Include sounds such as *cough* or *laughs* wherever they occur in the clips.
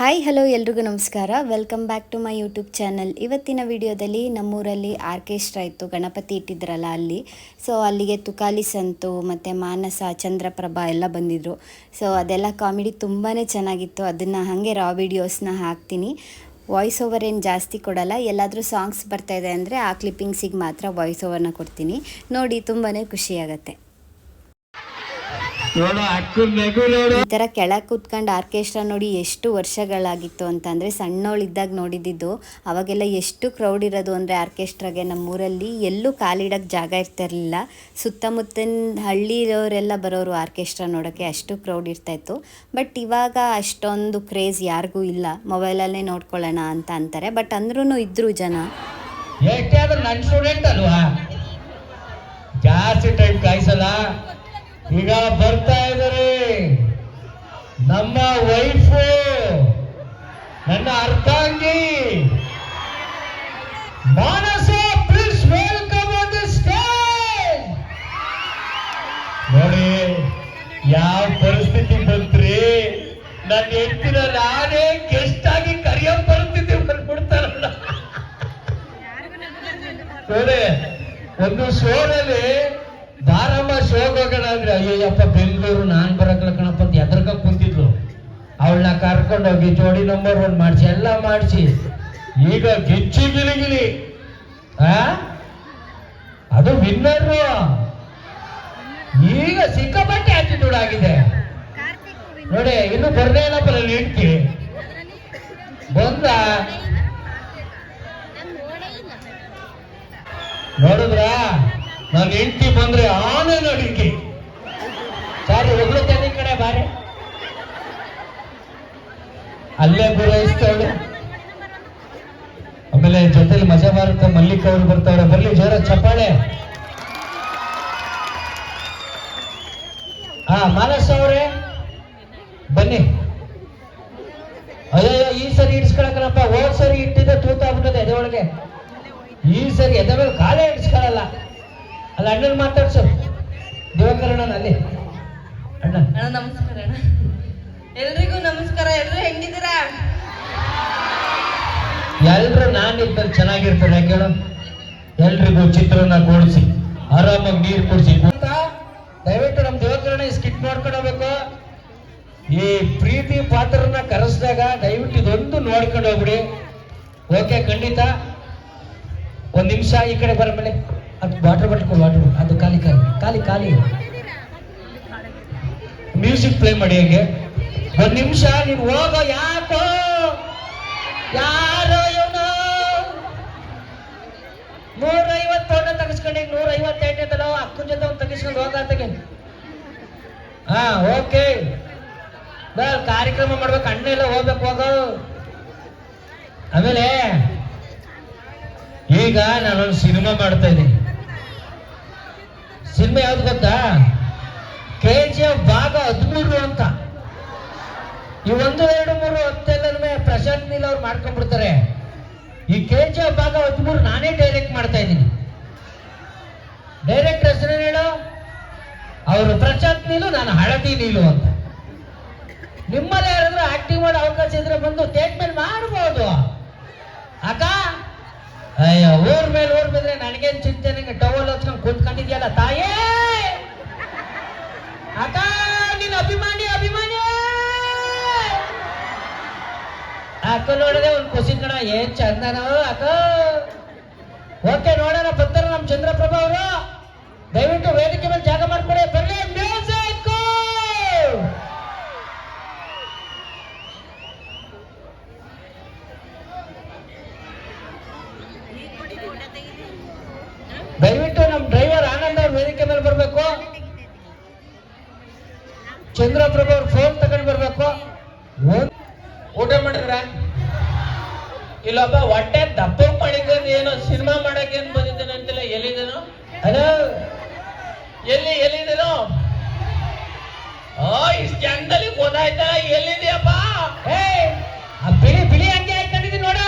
Hi hello ಎಲ್ರಿಗೂ ನಮಸ್ಕಾರ. Welcome back to my YouTube channel ಇವತ್ತಿನ ವಿಡಿಯೋದಲ್ಲಿ ನಮ್ಮೂರಲ್ಲಿ ಆರ್ಕೆಸ್ಟ್ರಾ ಇತ್ತು, ಗಣಪತಿ ಇಟ್ಟಿದ್ರಲ್ಲ ಅಲ್ಲಿ. ಸೊ ಅಲ್ಲಿಗೆ ತುಕಾಲಿ ಸಂತು, ಮತ್ತು ಮಾನಸ, ಚಂದ್ರಪ್ರಭಾ ಎಲ್ಲ ಬಂದಿದ್ದರು ಸೊ ಅದೆಲ್ಲ ಕಾಮಿಡಿ ತುಂಬಾ ಚೆನ್ನಾಗಿತ್ತು. ಅದನ್ನು ಹಾಗೆ ರಾ ವಿಡಿಯೋಸ್ನ ಹಾಕ್ತೀನಿ. ವಾಯ್ಸ್ ಓವರ್ ಏನು ಜಾಸ್ತಿ ಕೊಡಲ್ಲ. ಎಲ್ಲಾದರೂ ಸಾಂಗ್ಸ್ ಬರ್ತಾಯಿದೆ ಅಂದರೆ ಆ ಕ್ಲಿಪ್ಪಿಂಗ್ಸಿಗೆ ಮಾತ್ರ ವಾಯ್ಸ್ ಓವರ್ನ ಕೊಡ್ತೀನಿ. ನೋಡಿ ತುಂಬಾ ಖುಷಿಯಾಗತ್ತೆ ನೋಡು ಅಕ್ಕನ್ ನಗು ನೋಡು ಈ ಥರ ಕೆಳಗೆ ಕೂತ್ಕೊಂಡು ಆರ್ಕೆಸ್ಟ್ರಾ ನೋಡಿ ಎಷ್ಟು ವರ್ಷಗಳಾಗಿತ್ತು ಅಂತಂದರೆ ಸಣ್ಣವಳಿದ್ದಾಗ ನೋಡಿದ್ದು ಅವಾಗೆಲ್ಲ ಎಷ್ಟು ಕ್ರೌಡ್ ಇರೋದು ಅಂದ್ರೆ ಆರ್ಕೆಸ್ಟ್ರಾಗೆ ನಮ್ಮೂರಲ್ಲಿ ಎಲ್ಲೂ ಕಾಲಿಡಕ್ ಜಾಗ ಇರ್ತಿರ್ಲಿಲ್ಲ. ಹಳ್ಳಿ ಹಳ್ಳಿಯವರೆಲ್ಲ ಬರೋರು ಆರ್ಕೆಸ್ಟ್ರಾ ನೋಡೋಕ್ಕೆ ಅಷ್ಟು ಕ್ರೌಡ್ ಇರ್ತಾಯಿತ್ತು ಬಟ್ ಇವಾಗ ಅಷ್ಟೊಂದು ಕ್ರೇಜ್ ಯಾರಿಗೂ ಇಲ್ಲ. ಮೊಬೈಲಲ್ಲೇ ನೋಡ್ಕೊಳ್ಳೋಣ ಅಂತ ಅಂತಾರೆ. ಬಟ್ ಅಂದ್ರೂ ಇದ್ರು ಜನ. ಎಷ್ಟೇ ಆದ್ರೂ ನನ್ನ ಸ್ಟೂಡೆಂಟ್ ಅಲ್ವಾ? ಜಾಸ್ತಿ ಟೈಮ್ ಕಾಯಿಸಲ್ಲ? ಈಗ ಬರ್ತಾ ಇದಾರೆ ನಮ್ಮ ವೈಫು ನನ್ನ ಅರ್ಥಾಂಗಿ. Manasa please welcome on the stage ನೋಡಿ ಯಾವ ಪರಿಸ್ಥಿತಿ ಬಂತ್ರಿ? ನನ್ನ ಹೆಂಡತಿನ ನಾನೇ ಗೆಸ್ಟ್ ಆಗಿ ಕರಿಯೋ ಪರಿಸ್ಥಿತಿ ಬಂದ್ಬಿಡ್ತಾರಲ್ಲ ನೋಡಿ ಒಂದು ಶೋನಲ್ಲಿ ಅಂದ್ರೆ ಅಯ್ಯಯ್ಯಪ್ಪ, ಬೆಂಗಳೂರು ನಾನ್ ಬರಕ್ಲ ಕಣಪ್ಪ ಅಂತ ಎದ್ರಕ ಕುಂತಿದ್ಲು. ಅವಳನ್ನ ಕರ್ಕೊಂಡು ಹೋಗಿ ಜೋಡಿ ನಂಬರ್ ಒನ್ ಮಾಡಿಸಿ, ಎಲ್ಲ ಮಾಡಿಸಿ. ಈಗ ಗಿಚ್ಚಿ ಗಿಲಿಗಿಲಿ ಆ? ಅದು ವಿನ್ನರ್ ಈಗ ಸಿಕ್ಕಾಪಟ್ಟೆ ಆಟಿಟ್ಯೂಡ್ ಆಗಿದೆ. ನೋಡಿ, ಇನ್ನು ಬರ್ದೇ ಇಲ್ಲಪ್ಪ ನನ್ನ ಹೆಂಡ್ತಿ. ಬಂದ? ನೋಡಿದ್ರ? ನನ್ನ ಹೆಂಡತಿ ಬಂದ್ರೆ ಆನೆ ನಡಿಕೆ ಸಾರಿ ತನಿ ಕಡೆ ಬಾರಿ. ಅಲ್ಲೇ ಪೂರೈಸ್ತವಳು ಆಮೇಲೆ ಜೊತೆಲಿ ಮಜಾ ಮಾರುತ್ತ, ಮಲ್ಲಿಕ್ ಅವರು ಬರ್ತಾವ್ರೆ. ಬರ್ಲಿ, ಜೋರ ಚಪ್ಪಾಳೆ. ಹಾ ಮಾನಸ್ ಅವರೇ, ಬನ್ನಿ. ಅಯ್ಯೋ ಈ ಸರಿ ಇಡ್ಸ್ಕೊಳಕಲ್ಲಪ್ಪ ಹೋದ್ ಸರಿ ಇಟ್ಟಿದ್ದೆ, ತೂತಾಗ್ಬಿಟ್ಟದೆ ಎದೆ ಒಳಗೆ ಈ ಸರಿ ಎದೆ ಮೇಲೆ ಕಾಲೇ ಇಡ್ಸ್ಕೊಳಲ್ಲ. ಅಲ್ಲ, ಅಣ್ಣನ್ ಮಾತಾಡ್ಸು. ದಿವಾಕರಣ್ಣ ಅಲ್ಲಿ. ಅಣ್ಣ. ನಮಸ್ಕಾರ ಅಣ್ಣ. ಎಲ್ರಿಗೂ ನಮಸ್ಕಾರ. ಎಲ್ರು ಹೆಂಗಿದ್ದೀರಾ? ಎಲ್ರು ನಾನಿದ್ದಲ್ಲಿ ಚೆನ್ನಾಗಿರ್ತಾರೆ ಯಾಕೆ ಹೇಳು? ಎಲ್ರಿಗೂ ಚಿತ್ರನ ಕೊಡಿಸಿ ಆರಾಮಾಗಿ ನೀರು ಕೊಡಿಸಿ. ದಯವಿಟ್ಟು ನಮ್ಮ ದೇವಕರಣ ಸ್ಕಿಟ್ ಮಾಡ್ಕೊಂಡೋಗ್ಬೇಕು ಈ ಪ್ರೀತಿ ಪಾತ್ರನ ಕರೆಸಿದಾಗ ದಯವಿಟ್ಟು ಇದೊಂದು ನೋಡ್ಕೊಂಡು ಹೋಗ್ಬಿಡಿ ಓಕೆ ಖಂಡಿತ. ಒಂದು ನಿಮಿಷ ಈ ಕಡೆ ಬರ ಮೇಲೆ ಅದು ವಾಟರ್ ಬಾಟಲ್ ವಾಟರ್ ಅದು ಖಾಲಿ ಖಾಲಿ ಖಾಲಿ ಖಾಲಿ. ಮ್ಯೂಸಿಕ್ ಪ್ಲೇ ಮಾಡಿ ಹೇಗೆ? ಒಂದ್ ನಿಮಿಷ ನೀನು ಹೋಗೋ ಯಾಕೋ? ಯಾರೋ ಇವನು? ನೂರ ಐವತ್ತು ಫೋಟೋ ತೆಗಿಸ್ಕೊಂಡು ನೂರ ಐವತ್ತೆಂಟಲ್ಲ ಅಕ್ಕನ ಜೊತೆ ಒಂದು ತೆಗಿಸ್ಕೊಂಡು ಹೋಗತ್ತಾಗೆ ಹಾ, ಓಕೆ. ಬಲ್ ಕಾರ್ಯಕ್ರಮ ಮಾಡ್ಬೇಕು ಅಣ್ಣ ಎಲ್ಲ ಹೋಗ್ಬೇಕು, ಹೋಗೋ. ಆಮೇಲೆ ಈಗ ನಾನೊಂದು ಸಿನಿಮಾ ಮಾಡ್ತಾ ಇದ್ದೀನಿ. ಸಿನಿಮಾ ಯಾವ್ದು ಗೊತ್ತಾ? ಕೆ ಜಿ ಎಫ್ ಭಾಗ ಹದಿಮೂರು ಅಂತ. ಈ ಒಂದು, ಎರಡು, ಮೂರು ಹತ್ತೆಲ್ಲನೂ ಪ್ರಶಾಂತ್ ನೀಲ್ ಅವ್ರು ಮಾಡ್ಕೊಂಡ್ಬಿಡ್ತಾರೆ. ಈ ಕೆ ಜಿ ಎಫ್ ಭಾಗ ಹದಿಮೂರು ನಾನೇ ಡೈರೆಕ್ಟ್ ಮಾಡ್ತಾ ಇದ್ದೀನಿ. ಡೈರೆಕ್ಟ್ ಹೆಸರು ಹೇಳು? ಅವರು ಪ್ರಶಾಂತ್ ನೀಲು, ನಾನು ಹಳದಿ ನೀಲು ಅಂತ. ನಿಮ್ಮಲ್ಲಿ ಯಾರಾದ್ರೂ ಆಕ್ಟಿಂಗ್ ಮಾಡೋ ಅವಕಾಶ ಇದ್ರೆ ಬಂದು ಸ್ಟೇಟ್ಮೆಂಟ್ ಮೇಲೆ ಮಾಡ್ಬೋದು. ಅಕ್ಕ? ಅಯ್ಯೋ, ಊರ್ ಮೇಲೆ ಊರ್ ಬಿದ್ರೆ ನನಗೇನ್ ಚಿಂತೆ ಟವಲ್ ಹಚ್ಕೊಂಡು ಕುತ್ಕೊಂಡಿದ್ಯಲ್ಲ ತಾಯೇ? ಅಕ್ಕ ನಿನ್ನ ಅಭಿಮಾನಿ ಅಭಿಮಾನಿ. ಅಕ್ಕ ನೋಡದೆ ಒಂದು ಖುಷಿ ಕಣ, ಏನ್ ಚಂದನ ಅಕ್ಕ ಓಕೆ, ನೋಡೋಣ ಬರ್ತಾರ ನಮ್ ಚಂದ್ರಪ್ರಭಾ ಅವರು. ದಯವಿಟ್ಟು ವೇದಿಕೆ ಮೇಲೆ ಜಾಗ ಮಾಡ್ಕೊಡಿ, ಬರ್ಲಿ, ಮ್ಯೂಸಿಕ್. ದಯವಿಟ್ಟು ನಮ್ ಡ್ರೈವರ್ ಆನಂದ್ ಅವ್ರ ವೇದಿಕೆ ಮೇಲೆ ಬರ್ಬೇಕು. ಚಂದ್ರಪ್ರಭು ಅವ್ರ ಫೋನ್ ತಗೊಂಡ್ ಬರ್ಬೇಕು ಊಟ ಮಾಡಿದ್ರ? ಇಲ್ಲೊಬ್ಬ ಹೊಟ್ಟೆ ದಪ್ಪ ಮಾಡಿಕೊಂಡು ಏನೋ ಸಿನಿಮಾ ಮಾಡಕ್ ಏನ್ ಬಂದಿದ್ದೇನೆ ಅಂತಿಲ್ಲ ಎಲ್ಲಿದ್ದೇನೋ? ಹಲೋ ಎಲ್ಲಿ ಎಲ್ಲಿದ್ದೇನೋ? ಓ ಇಷ್ಟು ಜನದಲ್ಲಿ ಓದಾಯ್ತ ಎಲ್ಲಿದ್ಯಪ್ಪ? ಏ ಆ ಬಿಳಿ ಬಿಳಿ ಅಂಗಿ ಹಾಕೊಂಡಿದ್ದೀನಿ ನೋಡ.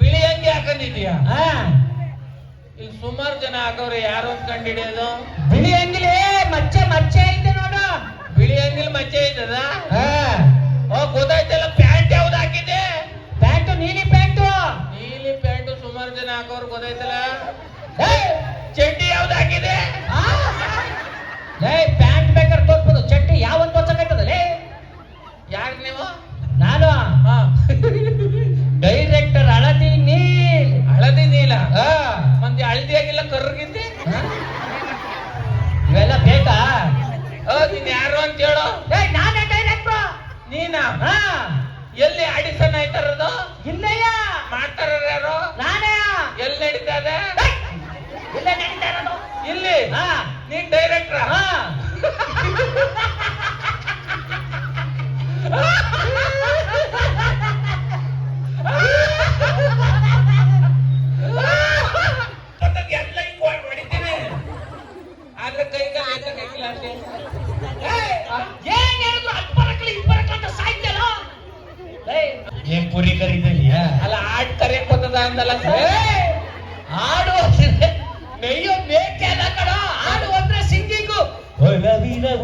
ಬಿಳಿ ಅಂಗಿ ಹಾಕೊಂಡಿದ್ಯಾ ಹಾ. ಇಲ್ಲಿ ಸುಮಾರು ಜನ ಹಾಕವ್ರೆ ಯಾರು ಕಂಡು ಹಿಡಿಯೋದು ಬಿಳಿ ಅಂಗಿಲಿ ಮಚ್ಚೆ ಮಚ್ಚೆ ಐತೆ ನೋಡು. ಬಿಳಿ ಅಂಗಿಲ್ ಮಚ್ಚೆ ಇದ್ದದ? ಓ ಗೊತ್ತಾಯ್ತಲ್ಲ ಪ್ಯಾಂಟ್ ಯಾವ್ದು ಹಾಕಿದ್ದೆ? ಪ್ಯಾಂಟು ನೀಲಿ ಪ್ಯಾಂಟು. ನೀಲಿ ಪ್ಯಾಂಟು ಸುಮಾರು ಜನ ಹಾಕೋರು ಗೊತ್ತಾಯ್ತಲ್ಲ? ಚಟ್ಟಿ ಯಾವ್ದು ಹಾಕಿದೆ ಪ್ಯಾಂಟ್ ಬೇಕಾದ್ರೆ ಚಟ್ಟಿ ಚಡ್ಡಿ ಯಾವತ್ತು ತೋರ್ಸಕ್ಕಾಯ್ತದಲ್ಲೇ ಯಾರು ನೀವು? ಇಲ್ಲಿ ಹಾ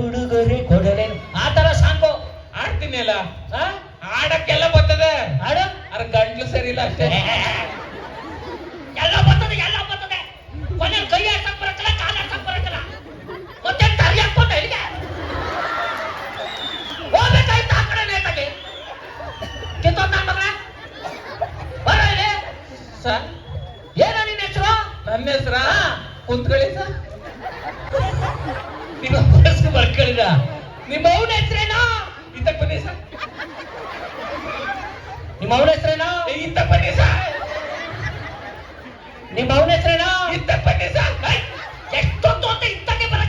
ಉಡುಗೊರೆ ಆತರ ಆ ತರ ಸಾಂಗು ಆಡ್ತೀನಿ ಅಲ್ಲ. ಆಡಕ್ಕೆಲ್ಲ ಬರ್ತದೆ. ಆಡು? ಅದ್ರ ಗಂಟ್ಲು ಸರಿ ಇಲ್ಲ ಅಷ್ಟೇ. *laughs* ಎಲ್ಲ ಬರ್ತದೆ ಎಲ್ಲ ಬರ್ತದೆ. ಕೊನೆಯಲ್ಲಿ ಕೈ ಆಡ್ಸಕ್ ಬರಕ್ಕಲ್ಲ ಕಾಲ ಆಡ್ಸಕ್ ಬರಕ್ಕಲ್ಲ ಮತ್ತೆ ತಲೆ ಹಾಕ್ಕೊಂಡು ಇಲ್ಲಿಗೆ? ಹೋಗ್ಬೇಕಾಯ್ತು ಆ ಕಡೆ ನೇತಾಗಿ. ಕಿತ್ತೊಂದ ಮಗಳ? ಬರ ಇಲ್ಲಿ. ಸರ್? ಏನೋ ನಿನ್ನ ಹೆಸರು? ನನ್ನ ಹೆಸರ. ಕುಂತ್ಕೊಳ್ಳಿ ಸರ್. ಹೆಸರು ಬರ್ಕೊಳ್ಳಿದ ನಿಮ್ಮ ಅವನ ಹೆಸರೇನಾ? ಇತ್ತಕ್ ಬನ್ನಿ ಸರ್. ನಿಮ್ಮ ಅವನ ಹೆಸರೇನಾ? ಇತ್ತಕ್ ಬನ್ನಿ ಸರ್. ನಿಮ್ಮ ಅವನ ಹೆಸರೇನಾ? ಇತ್ತಕ್ ಬನ್ನಿ ಸರ್. ಅಂತ ಇತ್ತಕ್ಕೆ ಬರಕ್ಕಾಗ್ತದೆ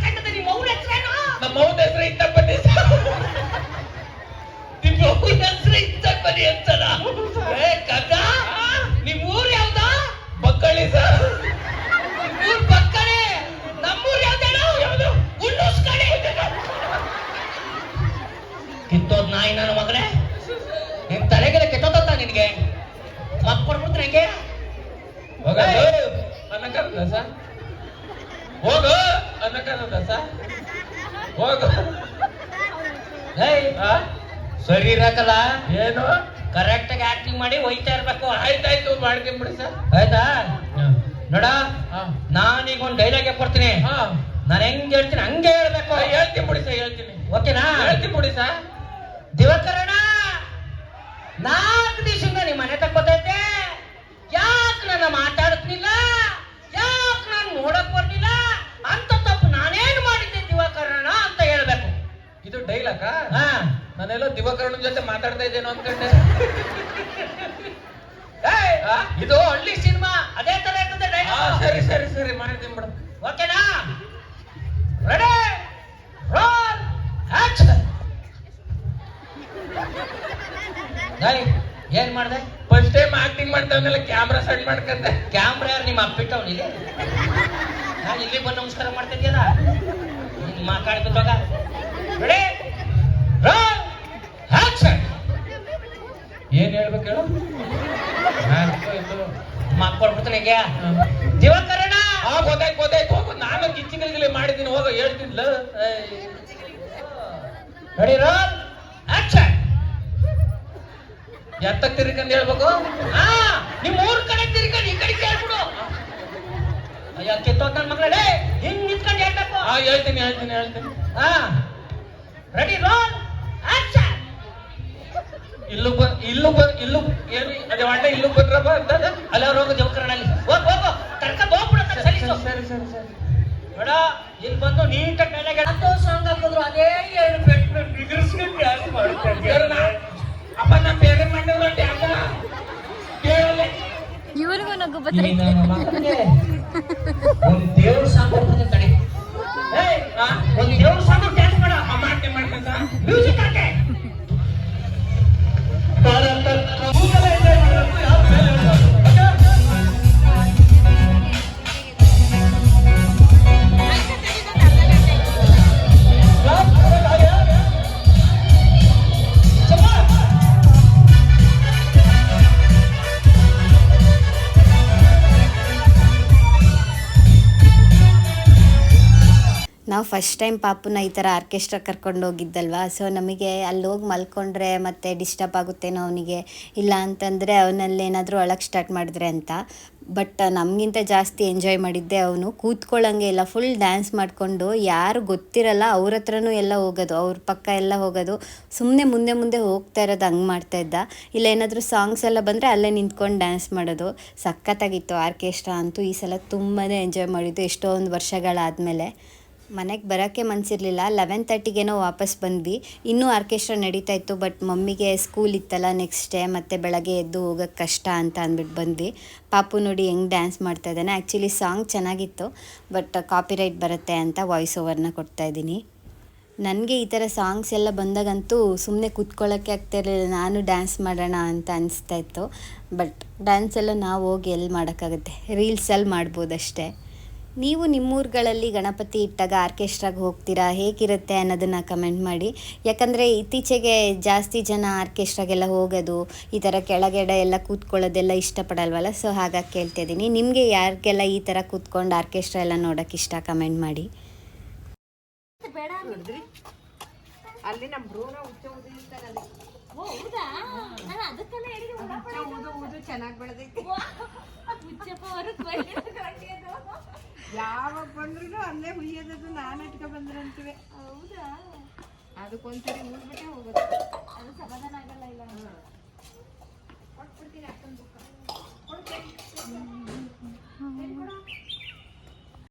ಸರ್ ಹೋಗು ಅನ್ನಕರದ ಸರ್ ಹೋಗು? ಸರಿ ಇರಕಲ್ಲ? ಏನು? ಕರೆಕ್ಟ್ ಆಗಿ ಆಕ್ಟಿಂಗ್ ಮಾಡಿ ಒಯ್ತಾ ಇರ್ಬೇಕು. ಆಯ್ತಾಯ್ತು ಮಾಡ್ಕೊಂಡ್ ಬಿಡಿ ಸರ್. ಆಯ್ತಾ? ನೋಡ ನಾನೀಗ ಒಂದ್ ಡೈಲಾಗ್ ಕೊಡ್ತೀನಿ. ನಾನು ಹೆಂಗ್ ಹೇಳ್ತೀನಿ ಹಂಗೆ ಹೇಳ್ಬೇಕು. ಹೇಳ್ತೀನಿ ಬಿಡಿ ಸರ್ ಹೇಳ್ತೀನಿ. ಓಕೆನಾ ಹೇಳ್ತೀನಿ ಬಿಡಿ ಸರ್. ದಿವಕರಣ ನಾಲ್ಕು ದಿವಸದಿಂದ ನಿಮ್ಮ ಮನೆ ತಕ್ಕೋತೈತೆ ಯಾಕೆ ನನ್ನ ಮಾತಾಡ್ತಿಲ್ಲ ನೋಡಕ್ ಬರ್ಲಿಲ್ಲ? ಅಂತ ತಪ್ಪು ನಾನೇನ್ ಮಾಡಿದ್ದೆ ದಿವಾಕರಣ ಅಂತ ಹೇಳ್ಬೇಕು. ಇದು ಡೈಲಾಗ? ನಾನೆಲ್ಲ ದಿವಾಕರಣ ಜೊತೆ ಮಾತಾಡ್ತಾ ಇದ್ದೇನೋ ಅನ್ಕಂಡೆ? ಇದು ಹಳ್ಳಿ ಸಿನಿಮಾ. ಅದೇ ತರ ಇರ್ತದೆ dialogue. ಸರಿ ಸರಿ ಸರಿ ಮಾಡಿದ್ದೀನಿ ಬಿಡು. ಓಕೆನಾ? ರೆಡಿ ರೋಲ್ ಆಕ್ಷನ್ ಏನ್ ಮಾಡ್ದೆ? ಫಸ್ಟ್ ಟೈಮ್ ಆಕ್ಟಿಂಗ್ ಮಾಡ್ತಾವನೆಲ್ಲ ಕ್ಯಾಮ್ರಾ ಸೆಟ್ ಮಾಡ್ಕಂತೆ ಕ್ಯಾಮ್ರಾ ಯಾರು ನಿಮ್ಮ ಅಪ್ಪಿಟ್ಟವ್ನಿಗೆ ನಾನು ಇಲ್ಲಿ ಬಂದು ನಮಸ್ಕಾರ ಮಾಡ್ತಿದ್ಯಲ್ಲ? ನಿಮ್ಮ ಮಾತಾಡ್ಬಿದ್ದಾಗ ರೆಡಿ ಏನ್ ಹೇಳ್ಬೇಕು ಹೇಳು? ಹೇಗೆ ಹಾ. ದಿವಾಕರಣ ಆ ಗೊತ್ತಾಯ್ತು ಗೊತ್ತಾಯ್ತು ಹೋಗು. ನಾನು ಗಿಚ್ಚಿಗಲಿಗೆ ಮಾಡಿದ್ದೀನಿ ಹೋಗೋ ಹೇಳ್ತಿದ್ಲ. ರೆಡಿ ರೋಲ್ ಆಕ್ಷನ್ ಎತ್ತಕ್ ತಿರ್ಕಂದ್ ಹೇಳ್ಬೇಕು? ಹಾ ನಿಮ್ ಊರ್ ಕಡೆ ತಿರ್ಕೊಂಡು ಈ ಕಡೆ ಕೇಳ್ಬಿಡು. ಅಯ್ಯೋ ಕಿತ್ತೋದ್ ನನ್ ಮಗಳೇ ಹಿಂಗ್ ನಿಂತ್ಕೊಂಡು ಹೇಳ್ಬೇಕು. ಹಾ ಹೇಳ್ತೀನಿ ಹೇಳ್ತೀನಿ ಹೇಳ್ತೀನಿ. ಹಾ. ರೆಡಿ ರೋಲ್ ಆಕ್ಷನ್ ಇಲ್ಲೂ ಬ ಇಲ್ಲೂ ಬ ಇಲ್ಲೂ ಏನು ಅದೇ ಅಣ್ಣ ಇಲ್ಲೂ ಬಂದ್ರಪ್ಪ ಅಂತ. ಅಲ್ಲ ಅವ್ರು ಹೋಗೋ ಜಮಕರಣಲ್ಲಿ ಹೋಗ್ ಹೋಗು. ತರ್ಕ ಹೋಗ್ಬಿಡತ್ತ ಸರಿಸು ಸರಿ ಸರಿ ಸರಿ ಬೇಡ ಇಲ್ಲಿ ಬಂದು ನೀಟಾಗಿ ಡೈಲಾಗ್ ಹೇಳೋ ಸಾಂಗ್ ಹಾಕಿದ್ರು ಅದೇ ಎರಡು ಪೆಟ್ಟು ಬಿಗಿಸ್ಕೊಂಡು ಡ್ಯಾನ್ಸ್ ಮಾಡ್ತಾರೆ ಅಪ್ಪ ನಾ ಬೇರೆ ಮಂಡಲ ಡ್ಯಾನ್ಸ್ ಕೇಳಲ್ಲ ಇವ್ರಿಗೂ ನಗು ಬರ್ತೈತೆ ನನ್ನ ಒಂದ್ ದೇವ್ರ ಸಾಂಗ್ ತಡಿ. ಒಂದು ದೇವ್ರ ಸಾಂಗ್ ಡ್ಯಾನ್ಸ್ ಮಾಡ. ಮಾಡ್ತೀನಿ ಮಾಡ್ತೀನಿ ನಾವು ಫಸ್ಟ್ ಟೈಮ್ ಪಾಪುನ ಈ ಥರ ಆರ್ಕೆಸ್ಟ್ರಾ ಕರ್ಕೊಂಡು ಹೋಗಿದ್ದಲ್ವಾ? ಸೊ ನಮಗೆ ಅಲ್ಲಿ ಹೋಗಿ ಮಲ್ಕೊಂಡ್ರೆ ಮತ್ತೆ ಡಿಸ್ಟರ್ಬ್ ಆಗುತ್ತೇನೋ ಅವನಿಗೆ? ಇಲ್ಲ ಅಂತಂದರೆ ಅವನಲ್ಲಿ ಏನಾದರೂ ಒಳಗೆ ಸ್ಟಾರ್ಟ್ ಮಾಡಿದ್ರೆ ಅಂತ. ಬಟ್ ನಮಗಿಂತ ಜಾಸ್ತಿ ಎಂಜಾಯ್ ಮಾಡಿದ್ದೆ ಅವನು. ಕೂತ್ಕೊಳ್ಳಂಗೆ ಇಲ್ಲ ಫುಲ್ ಡ್ಯಾನ್ಸ್ ಮಾಡಿಕೊಂಡು ಯಾರು ಗೊತ್ತಿರಲ್ಲ, ಅವ್ರ ಹತ್ರನೂ ಎಲ್ಲ ಹೋಗೋದು, ಅವ್ರ ಪಕ್ಕ ಎಲ್ಲ ಹೋಗೋದು. ಸುಮ್ಮನೆ ಮುಂದೆ ಮುಂದೆ ಹೋಗ್ತಾ ಇರೋದು ಹಂಗೆ ಮಾಡ್ತಾ ಇದ್ದ. ಇಲ್ಲ, ಏನಾದರೂ ಸಾಂಗ್ಸ್ ಎಲ್ಲ ಬಂದರೆ ಅಲ್ಲೇ ನಿಂತ್ಕೊಂಡು ಡ್ಯಾನ್ಸ್ ಮಾಡೋದು. ಸಖತ್ತಾಗಿತ್ತು ಆರ್ಕೆಸ್ಟ್ರಾ ಅಂತೂ ಈ ಸಲ ತುಂಬಾ ಎಂಜಾಯ್ ಮಾಡಿದ್ದು ಎಷ್ಟೊಂದು ವರ್ಷಗಳಾದಮೇಲೆ. ಮನೆಗೆ ಬರೋಕ್ಕೆ ಮನಸ್ಸಿರಲಿಲ್ಲ ಲೆವೆನ್ ತರ್ಟಿಗೇನೋ ವಾಪಸ್ ಬಂದ್ವಿ. ಇನ್ನೂ ಆರ್ಕೆಸ್ಟ್ರಾ ನಡೀತಾ ಇತ್ತು ಬಟ್ ಮಮ್ಮಿಗೆ ಸ್ಕೂಲ್ ಇತ್ತಲ್ಲ ನೆಕ್ಸ್ಟ್ ಡೇ ಮತ್ತು ಬೆಳಗ್ಗೆ ಎದ್ದು ಹೋಗೋಕ್ಕೆ ಕಷ್ಟ ಅಂತ ಅಂದ್ಬಿಟ್ಟು ಬಂದ್ವಿ. ಪಾಪು ನೋಡಿ ಹೆಂಗೆ ಡ್ಯಾನ್ಸ್ ಮಾಡ್ತಾ ಇದ್ದಾನೆ. ಆ್ಯಕ್ಚುಲಿ ಸಾಂಗ್ ಚೆನ್ನಾಗಿತ್ತು ಬಟ್ ಕಾಪಿರೈಟ್ ಬರುತ್ತೆ ಅಂತ ವಾಯ್ಸ್ ಓವರ್ನ ಕೊಡ್ತಾ ಇದ್ದೀನಿ. ನನಗೆ ಈ ಥರ ಸಾಂಗ್ಸ್ ಎಲ್ಲ ಬಂದಾಗಂತೂ ಸುಮ್ಮನೆ ಕೂತ್ಕೊಳ್ಳೋಕ್ಕೆ ಆಗ್ತಿರಲಿಲ್ಲ ನಾನು ಡ್ಯಾನ್ಸ್ ಮಾಡೋಣ ಅಂತ ಅನಿಸ್ತಾ ಇತ್ತು. ಬಟ್ ಡ್ಯಾನ್ಸ್ ಎಲ್ಲ ನಾವು ಹೋಗಿ ಎಲ್ಲಿ ಮಾಡೋಕ್ಕಾಗುತ್ತೆ? ರೀಲ್ಸಲ್ಲಿ ಮಾಡ್ಬೋದಷ್ಟೇ. ನೀವು ನಿಮ್ಮೂರುಗಳಲ್ಲಿ ಗಣಪತಿ ಇಟ್ಟಾಗ ಆರ್ಕೆಸ್ಟ್ರಾಗೆ ಹೋಗ್ತೀರಾ? ಹೇಗಿರುತ್ತೆ ಅನ್ನೋದನ್ನು ಕಮೆಂಟ್ ಮಾಡಿ. ಯಾಕಂದರೆ ಇತ್ತೀಚೆಗೆ ಜಾಸ್ತಿ ಜನ ಆರ್ಕೆಸ್ಟ್ರಾಗೆಲ್ಲ ಹೋಗೋದು ಈ ಥರ ಕೆಳಗಡೆ ಎಲ್ಲ ಕೂತ್ಕೊಳ್ಳೋದೆಲ್ಲ ಇಷ್ಟಪಡಲ್ವಲ್ಲ? ಸೊ ಹಾಗಾಗಿ ಕೇಳ್ತಾ ಇದ್ದೀನಿ. ನಿಮಗೆ ಯಾರಿಗೆಲ್ಲ ಈ ಥರ ಕೂತ್ಕೊಂಡು ಆರ್ಕೆಸ್ಟ್ರಾ ಎಲ್ಲ ನೋಡೋಕೆ ಇಷ್ಟ? ಕಮೆಂಟ್ ಮಾಡಿ. ಅಲ್ಲಿ ನಮ್ಮ ಹುಚ್ಚ ಊದು ಚೆನ್ನಾಗಿ ಬೆಳೆದೈತಿ. ಯಾವಾಗ ಬಂದ್ರು ಅಲ್ಲೇ ಹುಯ್ಯೋದದು ನಾನು ಇಟ್ಕೊ ಬಂದ್ರಂತೀವಿ ಅದಕ್ಕೊಂದ್ಸರಿ ಉಳ್ಬಿಟ್ಟೆ ಹೋಗುತ್ತೆ. ಅದು ಸಮಾಧಾನ ಆಗಲ್ಲ ಇಲ್ಲ ಕೊಟ್ಬಿಡ್ತೀನಿ ಅಕ್ಕನ ಬುಕ್ಕ ಕೊಡ್ತೀನಿ.